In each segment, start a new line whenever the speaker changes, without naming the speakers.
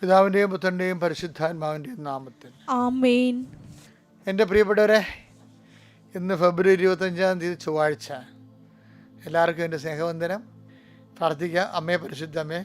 പിതാവിന്റെയും പുത്രന്റെയും പരിശുദ്ധാത്മാവിന്റെയും നാമത്തിൽ.
ആമേൻ.
എന്റെ പ്രിയപ്പെട്ടവരെ ഇന്ന് ഫെബ്രുവരി ഇരുപത്തഞ്ചാം തീയതി ചൊവ്വാഴ്ച. എല്ലാവർക്കും എന്റെ സ്നേഹവന്ദനം. പ്രാർത്ഥിക്കാം. അമ്മേ പരിശുദ്ധമ്മേ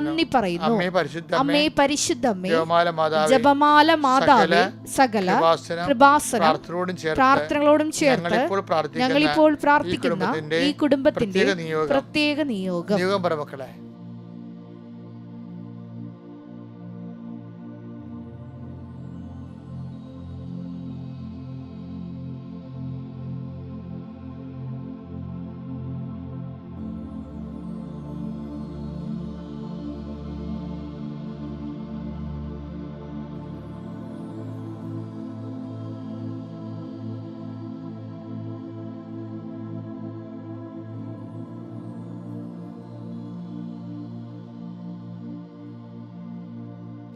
നന്ദി പറയുന്നു. അമ്മേ പരിശുദ്ധ
അമ്മേ പരിശുദ്ധമ്മേ
ജപമാല മാതാവേ
സകല
കൃപാസനം
പ്രാർത്ഥനകളോടും ചേർത്ത്
ഞങ്ങളിപ്പോൾ പ്രാർത്ഥിക്കുന്ന ഈ കുടുംബത്തിന്റെ പ്രത്യേക നിയോഗം.
പ്രത്യേക നിയോഗം.
നിയോഗം പറ മക്കളെ.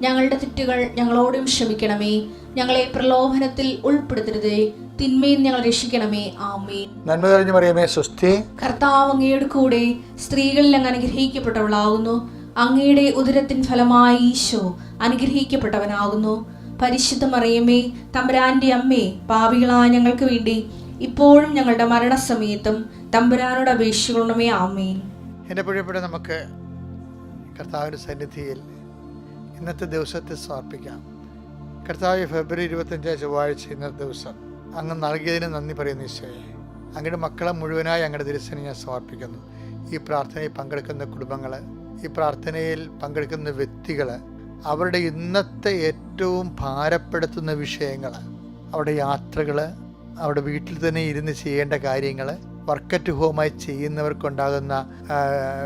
ഞങ്ങളുടെ തെറ്റുകൾ ഞങ്ങളോടും ക്ഷമിക്കണമേ. ഞങ്ങളെ പ്രലോഭനത്തിൽ ഉൾപ്പെടുത്തരുതേ. തിന്മയിൽ ഞങ്ങൾ രക്ഷിക്കണമേ. ആമേൻ.
നന്മ തെളിഞ്ഞു പറയുമേ സ്വസ്തി.
കർത്താവ് അങ്ങയുടെ കൂടെ സ്ത്രീകളിൽ അങ്ങ് അനുഗ്രഹിക്കപ്പെട്ടവളാകുന്നു. അങ്ങയുടെ ഉദരത്തിൻ ഫലമായി ഈശോ അനുഗ്രഹിക്കപ്പെട്ടവനാകുന്നു. പരിശുദ്ധ മറിയമേ തമ്പുരാന്റെ അമ്മേ പാപികളായ ഞങ്ങൾക്ക് വേണ്ടി ഇപ്പോഴും ഞങ്ങളുടെ മരണസമയത്തും തമ്പുരാനോട് അപേക്ഷിക്കണമേ ആമേൻ.
എന്നെ പ്രിയപ്പെട്ട നമുക്ക് കർത്താവിന്റെ സന്നിധിയിൽ ഇന്നത്തെ ദിവസത്തെ സമർപ്പിക്കാം. കർത്താവ് ഫെബ്രുവരി ഇരുപത്തഞ്ച് ചൊവ്വാഴ്ച ഇന്നത്തെ ദിവസം. അങ്ങ് നൽകിയതിന് നന്ദി പറയുന്ന ഈശോയെ. അങ്ങയുടെ മക്കളെ മുഴുവനായി അങ്ങയുടെ ദിവസം ഞാൻ സമർപ്പിക്കുന്നു. ഈ പ്രാർത്ഥനയിൽ പങ്കെടുക്കുന്ന കുടുംബങ്ങൾ ഈ പ്രാർത്ഥനയിൽ പങ്കെടുക്കുന്ന വ്യക്തികൾ അവരുടെ ഇന്നത്തെ ഏറ്റവും ഭാരപ്പെടുത്തുന്ന വിഷയങ്ങൾ അവരുടെ യാത്രകൾ അവിടെ വീട്ടിൽ തന്നെ ഇരുന്ന് ചെയ്യേണ്ട കാര്യങ്ങൾ വർക്ക് അറ്റ് ഹോമായി ചെയ്യുന്നവർക്കുണ്ടാകുന്ന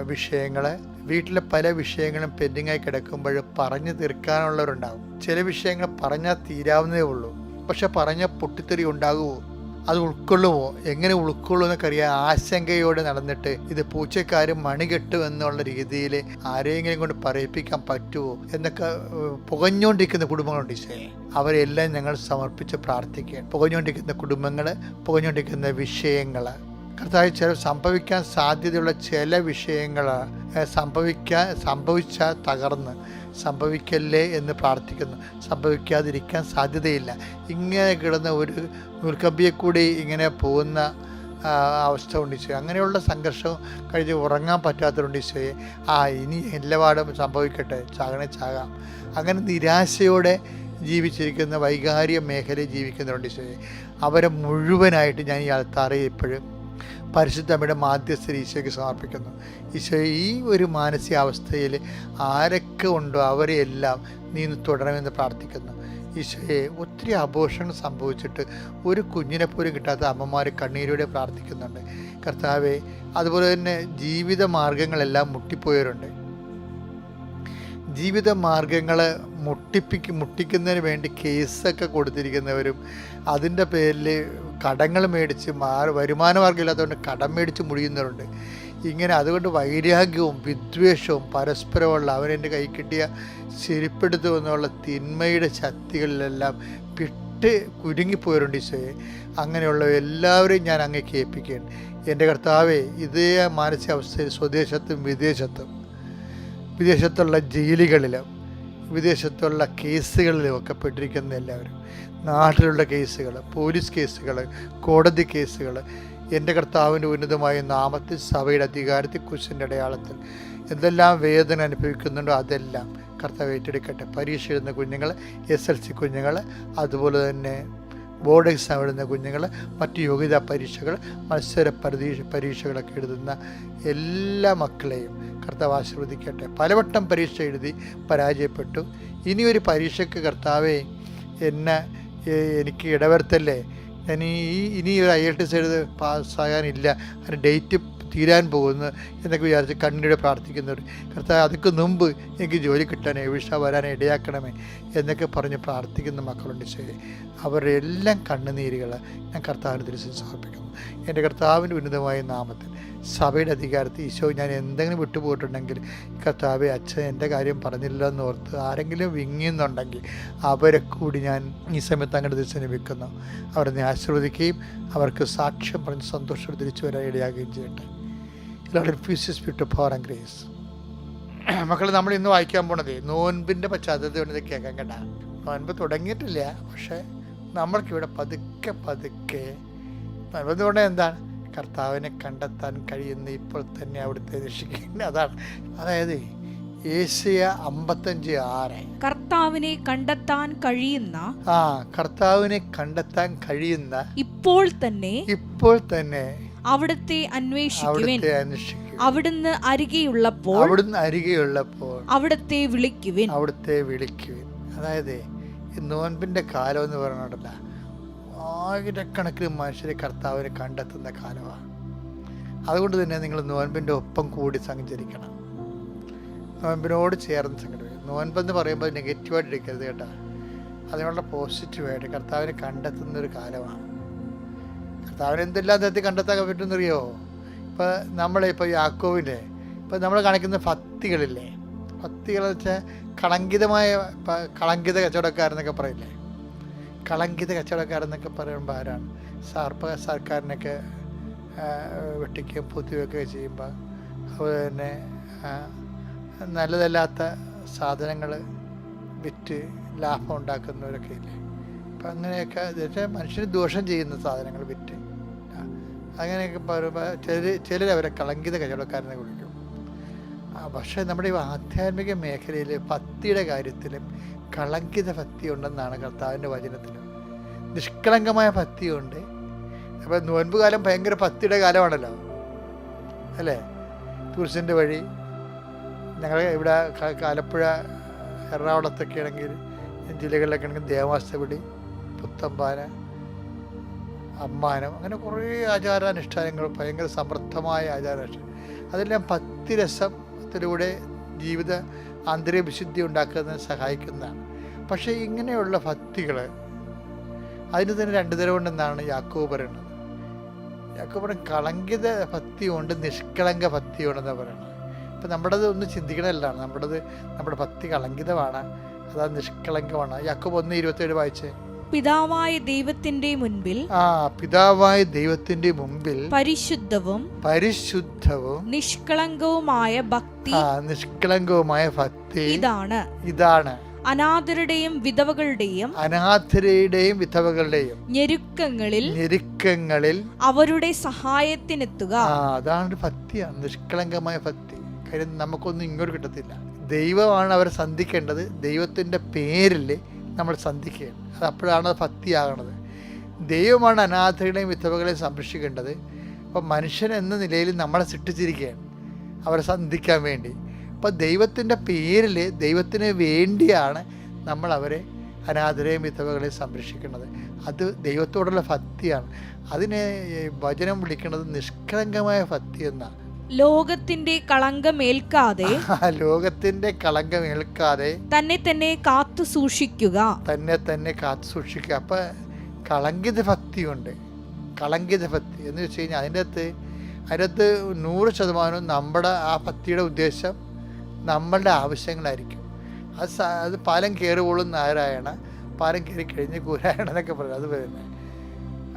വിഷയങ്ങൾ വീട്ടിലെ പല വിഷയങ്ങളും പെൻഡിങ്ങായി കിടക്കുമ്പോൾ പറഞ്ഞു തീർക്കാനുള്ളവരുണ്ടാകും. ചില വിഷയങ്ങൾ പറഞ്ഞാൽ തീരാവുന്നതേ ഉള്ളൂ. പക്ഷെ പറഞ്ഞ പൊട്ടിത്തെറി ഉണ്ടാകുമോ അത് ഉൾക്കൊള്ളുമോ എങ്ങനെ ഉൾക്കൊള്ളും എന്നൊക്കെ അറിയാൻ ആശങ്കയോടെ നടന്നിട്ട് ഇത് പൂച്ചക്കാരും മണികെട്ടും എന്നുള്ള രീതിയിൽ ആരെയെങ്കിലും കൊണ്ട് പറയിപ്പിക്കാൻ പറ്റുമോ എന്നൊക്കെ പുകഞ്ഞുകൊണ്ടിരിക്കുന്ന കുടുംബങ്ങളുണ്ട് ഈശോയെ. അവരെല്ലാം ഞങ്ങൾ സമർപ്പിച്ച് പ്രാർത്ഥിക്കുകയാണ്. പുകഞ്ഞുകൊണ്ടിരിക്കുന്ന കുടുംബങ്ങൾ പുകഞ്ഞുകൊണ്ടിരിക്കുന്ന വിഷയങ്ങൾ കർത്താവ് ചില സംഭവിക്കാൻ സാധ്യതയുള്ള ചില വിഷയങ്ങൾ സംഭവിക്കാൻ സംഭവിച്ചാൽ തകർന്ന് സംഭവിക്കല്ലേ എന്ന് പ്രാർത്ഥിക്കുന്നു. സംഭവിക്കാതിരിക്കാൻ സാധ്യതയില്ല. ഇങ്ങനെ കിടന്ന ഒരു നൂൽക്കമ്പിയെ കൂടി ഇങ്ങനെ പോകുന്ന അവസ്ഥ ഉണ്ടിച്ചു അങ്ങനെയുള്ള സംഘർഷം കഴിഞ്ഞ് ഉറങ്ങാൻ പറ്റാത്തതുണ്ടിച്ചേ ആ ഇനി എല്ലാപാടും സംഭവിക്കട്ടെ ചാകണേ ചാകാം. അങ്ങനെ നിരാശയോടെ ജീവിച്ചിരിക്കുന്ന വൈകാരിക മേഖലയിൽ ജീവിക്കുന്നവരുണ്ടിച്ചേ അവരെ മുഴുവനായിട്ട് ഞാൻ ഈ അൾത്താറയിൽ ഇപ്പോഴും പരിശുദ്ധ അമ്മയുടെ മാധ്യസ്ഥ ഈശോയ്ക്ക് സമർപ്പിക്കുന്നു. ഈശോ ഈ ഒരു മാനസികാവസ്ഥയിൽ ആരൊക്കെ ഉണ്ടോ അവരെയെല്ലാം നീ തുടരണമെന്ന് പ്രാർത്ഥിക്കുന്നു. ഈശോയെ ഒത്തിരി ആഘോഷങ്ങൾ സംഭവിച്ചിട്ട് ഒരു കുഞ്ഞിനെ പോലും കിട്ടാത്ത അമ്മമാർ കണ്ണീരോടെ പ്രാർത്ഥിക്കുന്നുണ്ട്. കർത്താവെ അതുപോലെ തന്നെ ജീവിത മാർഗങ്ങളെല്ലാം മുട്ടിപ്പോയവരുണ്ട്. ജീവിത മാർഗങ്ങൾ മുട്ടിപ്പിക്ക് മുട്ടിക്കുന്നതിന് വേണ്ടി കേസൊക്കെ കൊടുത്തിരിക്കുന്നവരും അതിന്റെ പേരിൽ കടങ്ങൾ മേടിച്ച് മാറി കടം മേടിച്ച് മുടിയുന്നവരുണ്ട് ഇങ്ങനെ അതുകൊണ്ട് വൈരാഗ്യവും വിദ്വേഷവും പരസ്പരമുള്ള അവനെന്റെ കൈ കിട്ടിയ ചെരുപ്പെടുത്തു എന്നുള്ള തിന്മയുടെ ശക്തികളിലെല്ലാം പിട്ട് കുരുങ്ങിപ്പോയവരുണ്ട് ഈശോയെ. അങ്ങനെയുള്ള എല്ലാവരെയും ഞാൻ അങ്ങേക്ക് ഏൽപ്പിക്കുകയാണ് എന്റെ കർത്താവെ ഇതേ മാനസികാവസ്ഥയിൽ സ്വദേശത്തും വിദേശത്തും വിദേശത്തുള്ള ജയിലുകളിലും വിദേശത്തുള്ള കേസുകളിലും ഒക്കെ പെട്ടിരിക്കുന്ന എല്ലാവരും. നാട്ടിലുള്ള കേസുകൾ പോലീസ് കേസുകൾ കോടതി കേസുകൾ എന്റെ കർത്താവിന്റെ ഉന്നതമായ നാമത്തിൽ സഭയുടെ അധികാരത്തിൽ കുശിന്റെ അടയാളത്തിൽ എന്തെല്ലാം വേദന അനുഭവിക്കുന്നുണ്ടോ അതെല്ലാം കർത്താവ് ഏറ്റെടുക്കട്ടെ. പരീക്ഷ എഴുതുന്ന കുഞ്ഞുങ്ങൾ എസ് എൽ സി കുഞ്ഞുങ്ങൾ അതുപോലെ തന്നെ ബോർഡ് എക്സാം എഴുതുന്ന കുഞ്ഞുങ്ങൾ മറ്റ് യോഗ്യതാ പരീക്ഷകൾ മത്സര പരീക്ഷ പരീക്ഷകളൊക്കെ എഴുതുന്ന എല്ലാ മക്കളെയും കർത്താവ് ആശീർവദിക്കട്ടെ. പലവട്ടം പരീക്ഷ എഴുതി പരാജയപ്പെട്ടു. ഇനിയൊരു പരീക്ഷയ്ക്ക് കർത്താവെ എന്നെ എനിക്ക് ഇടവരുത്തല്ലേ? ഞാൻ ഈ ഇനി ഒരു ഐ എൽ ടി എസ് എഴുതി പാസ്സാകാനില്ല. അതിന് ഡേറ്റ് തീരാൻ പോകുന്നു എന്നൊക്കെ വിചാരിച്ച് കണ്ണീരോടെ പ്രാർത്ഥിക്കുന്നവർ കർത്താവ് അതിക്ക് മുമ്പ് എനിക്ക് ജോലി കിട്ടാനേ വിഷ വരാനേ ഇടയാക്കണമേ എന്നൊക്കെ പറഞ്ഞ് പ്രാർത്ഥിക്കുന്ന മക്കളുണ്ട് ശരി അവരുടെ എല്ലാം കണ്ണുനീരുകൾ ഞാൻ കർത്താവിന് തിരിച്ച് സമർപ്പിക്കുന്നു. എന്റെ കർത്താവിന്റെ ഉന്നതമായ നാമത്തിൽ സഭയുടെ അധികാരത്തിൽ ഈശോ ഞാൻ എന്തെങ്കിലും വിട്ടുപോയിട്ടുണ്ടെങ്കിൽ കർത്താവെ അച്ഛൻ എന്റെ കാര്യം പറഞ്ഞില്ല എന്ന് ഓർത്ത് ആരെങ്കിലും വിങ്ങിയെന്നുണ്ടെങ്കിൽ അവരെ കൂടി ഞാൻ ഈ സമയത്ത് അങ്ങോട്ട് തിരിച്ച് ലഭിക്കുന്നു അവരെ ആശീർവദിക്കുകയും അവർക്ക് സാക്ഷ്യം പറഞ്ഞ് സന്തോഷം തിരിച്ചു വരാൻ ഇടയാകുകയും ചെയ്യട്ടെ. Lord infuse spirit to power and grace മക്കൾ നമ്മൾ ഇന്ന് വായിക്കാൻ പോണത് നോൻപിന്റെ പശ്ചാത്തലത്തിൽ വേണ്ടത് കേൾക്കാൻ കേട്ടാ നോൻപ് തുടങ്ങിയിട്ടില്ല പക്ഷേ നമ്മൾക്കിവിടെ പതുക്കെ പതുക്കെ നോൻപെന്ന് പറഞ്ഞാൽ എന്താണ്? കർത്താവിനെ കണ്ടെത്താൻ കഴിയുന്ന ഇപ്പോൾ തന്നെ അവിടുത്തെ രക്ഷിക്കുന്നത് അതാണ്. അതായത് ഏഷ്യ അമ്പത്തഞ്ച് ആറ്.
കർത്താവിനെ കണ്ടെത്താൻ കഴിയുന്ന
ആ കർത്താവിനെ കണ്ടെത്താൻ കഴിയുന്ന
ഇപ്പോൾ തന്നെ
ഇപ്പോൾ തന്നെ
അവിടുത്തെ അന്വേഷിക്കുവിൻ. അവിടുന്ന് അരികെയുള്ളപ്പോൾ
അവിടുന്ന് അരികെയുള്ളപ്പോൾ
അവിടുത്തെ വിളിക്കുവിൻ.
അവിടുത്തെ വിളിക്കുവിൻ. അതായത് ഈ നോൻപിന്റെ കാലം എന്ന് പറഞ്ഞിട്ടല്ല ആയിരക്കണക്കിന് മനുഷ്യരെ കർത്താവിനെ കണ്ടെത്തുന്ന കാലമാണ്. അതുകൊണ്ട് തന്നെ നിങ്ങൾ നോൻപിന്റെ ഒപ്പം കൂടി സഞ്ചരിക്കണം. നോൻപിനോട് ചേർന്ന് സംഘടിപ്പിക്കും നോൻപെന്ന് പറയുമ്പോൾ നെഗറ്റീവായിട്ട് എടുക്കരുത് കേട്ടോ. അതിനുള്ള പോസിറ്റീവായിട്ട് കർത്താവിനെ കണ്ടെത്തുന്ന ഒരു കാലമാണ്. കർത്താവിനെ എന്തെല്ലാം തരത്തിൽ കണ്ടെത്താൻ പറ്റുമെന്നറിയോ? ഇപ്പോൾ നമ്മളിപ്പോൾ യാക്കോവിന്റെ ഇപ്പോൾ നമ്മൾ കാണിക്കുന്ന ഭക്തികളില്ലേ ഭക്തികളെന്ന് വെച്ചാൽ കളങ്കിതമായ കളങ്കിത കച്ചവടക്കാരെന്നൊക്കെ പറയില്ലേ? കളങ്കിത കച്ചവടക്കാരെന്നൊക്കെ പറയുമ്പോൾ ആരാണ്? സർപ്പ സർക്കാരിനൊക്കെ വെട്ടിക്കുകയും പൊത്തിവെക്കുകയും ചെയ്യുമ്പോൾ അതുപോലെ തന്നെ നല്ലതല്ലാത്ത സാധനങ്ങൾ വിറ്റ് ലാഭം ഉണ്ടാക്കുന്നവരൊക്കെ ഇല്ലേ? അപ്പം അങ്ങനെയൊക്കെ മനുഷ്യന് ദോഷം ചെയ്യുന്ന സാധനങ്ങൾ വിറ്റ് അങ്ങനെയൊക്കെ ചിലർ ചിലർ അവരെ കളങ്കിത കച്ചവടക്കാരനെ വിളിക്കും. പക്ഷേ നമ്മുടെ ഈ ആധ്യാത്മിക മേഖലയിൽ ഭക്തിയുടെ കാര്യത്തിലും കളങ്കിത ഭക്തി ഉണ്ടെന്നാണ് കർത്താവിന്റെ വചനത്തിൽ നിഷ്കളങ്കമായ ഭക്തിയുണ്ട്. അപ്പോൾ നോൻപ് കാലം ഭയങ്കര ഭക്തിയുടെ കാലമാണല്ലോ. അല്ലേ? ടൂറിസ്റ്റിന്റെ വഴി. ഞങ്ങൾ ഇവിടെ ആലപ്പുഴ എറണാകുളത്തൊക്കെ ആണെങ്കിൽ ജില്ലകളിലൊക്കെ ആണെങ്കിൽ ദേവാസ്തപിടി പുത്തമ്പാന അമ്മാനം. അങ്ങനെ കുറേ ആചാരാനുഷ്ഠാനങ്ങൾ ഭയങ്കര സമൃദ്ധമായ ആചാരാനുഷ്ഠാനം. അതെല്ലാം ഭക്തിരസത്തിലൂടെ ജീവിത ആന്തരിക വിശുദ്ധി ഉണ്ടാക്കുന്നതിന് സഹായിക്കുന്നതാണ്. പക്ഷേ ഇങ്ങനെയുള്ള ഭക്തികൾ അതിന് തന്നെ രണ്ടു തരമുണ്ടെന്നാണ് യാക്കോബ് പറയുന്നത്. യാക്കോബ് പറയുന്നത് കളങ്കിത ഭക്തിയുണ്ട് നിഷ്കളങ്ക ഭക്തിയുണ്ടെന്ന് പറയുന്നത്. ഇപ്പം നമ്മുടേത് ഒന്ന് ചിന്തിക്കണമല്ലാണ്. നമ്മുടേത് നമ്മുടെ ഭക്തി കളങ്കിതമാണ് അതാ നിഷ്കളങ്കമാണ്. യാക്കോബ് ഒന്ന് ഇരുപത്തേഴ് വായിച്ചേ.
പിതാവായ ദൈവത്തിന്റെ മുൻപിൽ
ആ പിതാവായ ദൈവത്തിന്റെ മുമ്പിൽ
പരിശുദ്ധവും
പരിശുദ്ധവും
നിഷ്കളങ്കവുമായ ഭക്തി
ആ നിഷ്കളങ്കവുമായ ഭക്തി
ഇതാണ്.
ഇതാണ്.
അനാഥരുടെയും വിധവകളുടെയും
അനാഥരുടെയും വിധവകളുടെയും
ഞെരുക്കങ്ങളിൽ
ഞെരുക്കങ്ങളിൽ
അവരുടെ സഹായത്തിനെത്തുക.
ആ അതാണ് ഒരു ഭക്തിയാണ് നിഷ്കളങ്കമായ ഭക്തി. കാര്യം നമുക്കൊന്നും ഇങ്ങോട്ട് കിട്ടത്തില്ല. ദൈവമാണ് അവരെ സന്ധിക്കേണ്ടത്. ദൈവത്തിന്റെ പേരിൽ നമ്മൾ സന്ധിക്കുകയാണ്. അപ്പോഴാണ് അത് ഭക്തിയാകണത്. ദൈവമാണ് അനാഥകളെയും വിധവകളെയും സംരക്ഷിക്കേണ്ടത്. അപ്പം മനുഷ്യൻ എന്ന നിലയിൽ നമ്മളെ സൃഷ്ടിച്ചിരിക്കുകയാണ്. അവരെ സന്ധിക്കാൻ വേണ്ടി. അപ്പം ദൈവത്തിന്റെ പേരിൽ ദൈവത്തിന് വേണ്ടിയാണ് നമ്മൾ അവരെ അനാഥരെയും വിധവകളെയും സംരക്ഷിക്കുന്നത് അത് ദൈവത്തോടുള്ള ഭക്തിയാണ്. അതിനെ ഭജനം വിളിക്കുന്നത് നിഷ്കളങ്കമായ ഭക്തി എന്നാണ്.
ലോകത്തിന്റെ കളങ്കമേൽക്കാതെ
ലോകത്തിന്റെ കളങ്കമേൽക്കാതെ
തന്നെ തന്നെ കാത്തു സൂക്ഷിക്കുക.
തന്നെ തന്നെ കാത്തു സൂക്ഷിക്കുക. അപ്പൊ കളങ്കിത ഭക്തിയുണ്ട്. കളങ്കിത ഭക്തി എന്ന് വെച്ച് കഴിഞ്ഞാൽ അതിന്റെ അകത്ത് അതിനകത്ത് നൂറ് ശതമാനവും നമ്മുടെ ആ ഭക്തിയുടെ ഉദ്ദേശം നമ്മളുടെ ആവശ്യങ്ങളായിരിക്കും. അത് അത് പാലം കയറുവോളും നാരായണ പാലം കയറി കഴിഞ്ഞ് കൂരായണ എന്നൊക്കെ പറയും അത് തന്നെ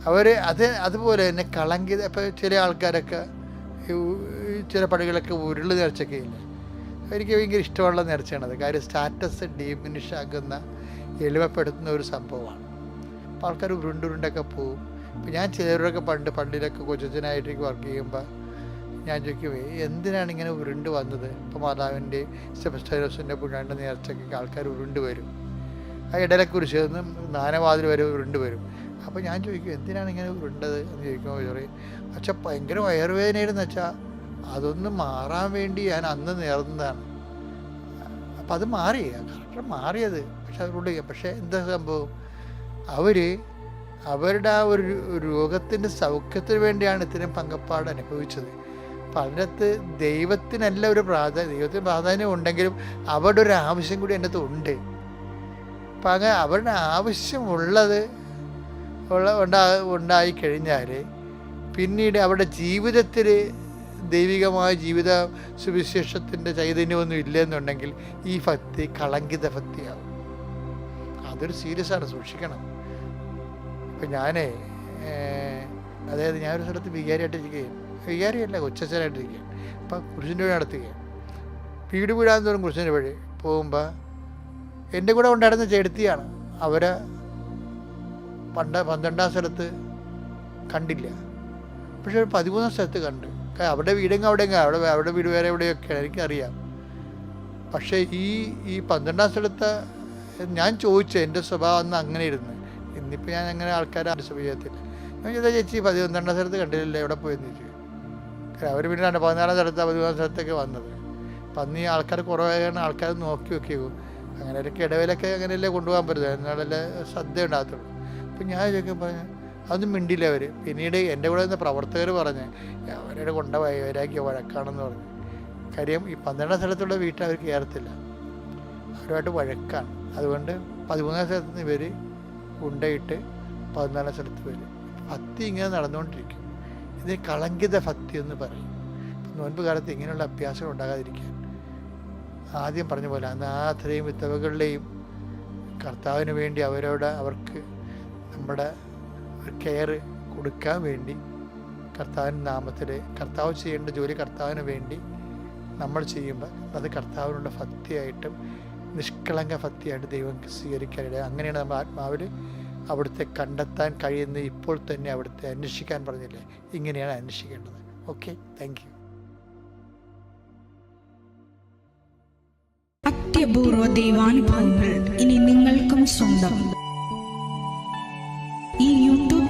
അവർ അത് അതുപോലെ തന്നെ കളങ്കിത ഇപ്പോൾ ചില ആൾക്കാരൊക്കെ ചില പടികളൊക്കെ ഉരുൾ നേർച്ചയൊക്കെ ഇല്ലേ? എനിക്ക് ഭയങ്കര ഇഷ്ടമുള്ള നേർച്ചയാണത് കാര്യം സ്റ്റാറ്റസ് ഡീമിനിഷ് ആകുന്ന എളിമപ്പെടുത്തുന്ന ഒരു സംഭവമാണ്. അപ്പോൾ ആൾക്കാർ ഉരുണ്ടുരുണ്ടൊക്കെ പോവും. ഇപ്പം ഞാൻ ചിലരൊക്കെ പണ്ട് പള്ളിയിലൊക്കെ കൊച്ചനായിട്ട് വർക്ക് ചെയ്യുമ്പോൾ ഞാൻ ചോദിക്കും "ഏയ് എന്തിനാണ് ഇങ്ങനെ ഉരുണ്ട് വന്നത്? ഇപ്പോൾ മാതാവിന്റെ സെബസ്റ്റൈനോസിന്റെ പുണ്യാണ്ട് നേർച്ചയ്ക്ക് ആൾക്കാർ ഉരുണ്ട് വരും. ആ ഇടയിലൊക്കെ നിന്ന് നാനവാതിൽ വരെ ഉരുണ്ട് വരും. അപ്പോൾ ഞാൻ ചോദിക്കും എന്തിനാണ് ഇങ്ങനെ ഉരുണ്ടത്? എന്ന് ചോദിക്കുമ്പോൾ പറയും പക്ഷെ ഭയങ്കര വയറുവേദനയായിരുന്നു വെച്ചാൽ അതൊന്ന് മാറാൻ വേണ്ടി ഞാൻ അന്ന് നേർന്നതാണ്. അപ്പം അത് മാറി കറക്റ്റ് മാറിയത്. പക്ഷെ അവരോട് പക്ഷേ എന്താ സംഭവം? അവർ അവരുടെ ആ ഒരു രോഗത്തിന്റെ സൗഖ്യത്തിന് വേണ്ടിയാണ് ഇത്രയും പങ്കപ്പാട് അനുഭവിച്ചത്. അപ്പം അതിനകത്ത് ദൈവത്തിനല്ല ഒരു പ്രാധാന്യം ദൈവത്തിന് പ്രാധാന്യം ഉണ്ടെങ്കിലും അവരുടെ ഒരു ആവശ്യം കൂടി അതിനകത്ത് ഉണ്ട്. അപ്പം അങ്ങനെ അവരുടെ ആവശ്യമുള്ളത് ഉള്ള ഉണ്ടാ ഉണ്ടായിക്കഴിഞ്ഞാൽ പിന്നീട് അവരുടെ ജീവിതത്തിൽ ദൈവികമായ ജീവിത സുവിശേഷത്തിന്റെ ചൈതന്യമൊന്നും ഇല്ലെന്നുണ്ടെങ്കിൽ ഈ ഭക്തി കളങ്കിത ഭക്തിയാവും. അതൊരു സീരിയസ് ആണ് സൂക്ഷിക്കണം. ഇപ്പം ഏഹ്, അതായത് ഞാനൊരു സ്ഥലത്ത് വികാരിയായിട്ടിരിക്കുകയും വികാരിയല്ല കൊച്ചച്ഛനായിട്ടിരിക്കുകയും അപ്പം കുരിശിന്റെ വഴി നടത്തുകയും വീട് വീടാൻ തോറും കുരിശിന്റെ വഴി പോകുമ്പോൾ എന്റെ കൂടെ ഉണ്ടായിരുന്ന ചെടുത്തിയാണ് അവരെ പണ്ട് പന്ത്രണ്ടാം സ്ഥലത്ത് കണ്ടില്ല. പക്ഷെ ഒരു പതിമൂന്നാം സ്ഥലത്ത് കണ്ട്. അവിടെ വീടെങ്കിൽ അവിടെങ്ങ അവിടെ അവിടെ വീട് വേറെ എവിടെയൊക്കെയാണ് എനിക്കറിയാം. പക്ഷേ ഈ ഈ പന്ത്രണ്ടാം സ്ഥലത്ത് ഞാൻ ചോദിച്ചു എന്റെ സ്വഭാവം അന്ന് അങ്ങനെ ഇരുന്ന് ഇന്നിപ്പോൾ ഞാൻ അങ്ങനെ ആൾക്കാരെ അനുസരിച്ച് ചെയ്യത്തില്ല ഞാൻ ചോദിച്ചാൽ ചേച്ചി പതിനൊന്നാം സ്ഥലത്ത് കണ്ടില്ലല്ലോ എവിടെ പോയെന്ന് ചോദിച്ചു. അവർ പിന്നെ രണ്ട് പതിനാലാം സ്ഥലത്ത് പതിമൂന്നാം സ്ഥലത്തൊക്കെ വന്നത്. ഈ ആൾക്കാർ കുറവായാണ് ആൾക്കാർ നോക്കി വെക്കുകയോ അങ്ങനെ ഒരു ഇടവേലൊക്കെ അങ്ങനെയല്ലേ കൊണ്ടുപോകാൻ പറ്റുന്നത്? എന്നാലല്ലേ ശ്രദ്ധ ഉണ്ടാകത്തുള്ളൂ. അപ്പം ഞാൻ ചോദിക്കാൻ പറഞ്ഞു അതൊന്നും മിണ്ടില്ല അവർ പിന്നീട് എന്റെ കൂടെ നിന്ന് പ്രവർത്തകർ പറഞ്ഞ് അവരുടെ കൊണ്ട വൈരാഗ്യ വഴക്കാണെന്ന് പറഞ്ഞു. കാര്യം ഈ പന്ത്രണ്ടാം സ്ഥലത്തുള്ള വീട്ടിൽ അവർ കയറത്തില്ല അവരുമായിട്ട് വഴക്കാണ്. അതുകൊണ്ട് പതിമൂന്നാം സ്ഥലത്ത് നിന്ന് ഇവർ ഉണ്ടയിട്ട് പതിനാലാം സ്ഥലത്ത് വരും ഭക്തി ഇങ്ങനെ നടന്നുകൊണ്ടിരിക്കും. ഇതിന് കളങ്കിത ഭക്തി എന്ന് പറയും. നോൻപ് കാലത്ത് ഇങ്ങനെയുള്ള അഭ്യാസം ഉണ്ടാകാതിരിക്കാൻ. ആദ്യം പറഞ്ഞ പോലെ അനാഥരെയും വിധവകളുടെയും കർത്താവിന് വേണ്ടി അവരോട് അവർക്ക് നമ്മുടെ കെയർ കൊടുക്കാൻ വേണ്ടി കർത്താവിന്റെ നാമത്തിൽ കർത്താവ് ചെയ്യേണ്ട ജോലി കർത്താവിന് വേണ്ടി നമ്മൾ ചെയ്യുമ്പോൾ അത് കർത്താവിനുള്ള ഭക്തിയായിട്ടും നിഷ്കളങ്ക ഭക്തിയായിട്ട് ദൈവം സ്വീകരിക്കാനിട അങ്ങനെയാണ് നമ്മൾ ആത്മാവിൽ അവിടുത്തെ കണ്ടെത്താൻ കഴിയുന്ന ഇപ്പോൾ തന്നെ അവിടുത്തെ അന്വേഷിക്കാൻ പറഞ്ഞില്ലേ? ഇങ്ങനെയാണ് അന്വേഷിക്കേണ്ടത്. ഓക്കെ താങ്ക് യു
അത്യപൂർവ ദൈവാനുഭവങ്ങൾ ഇനി നിങ്ങൾക്കും സ്വന്തം.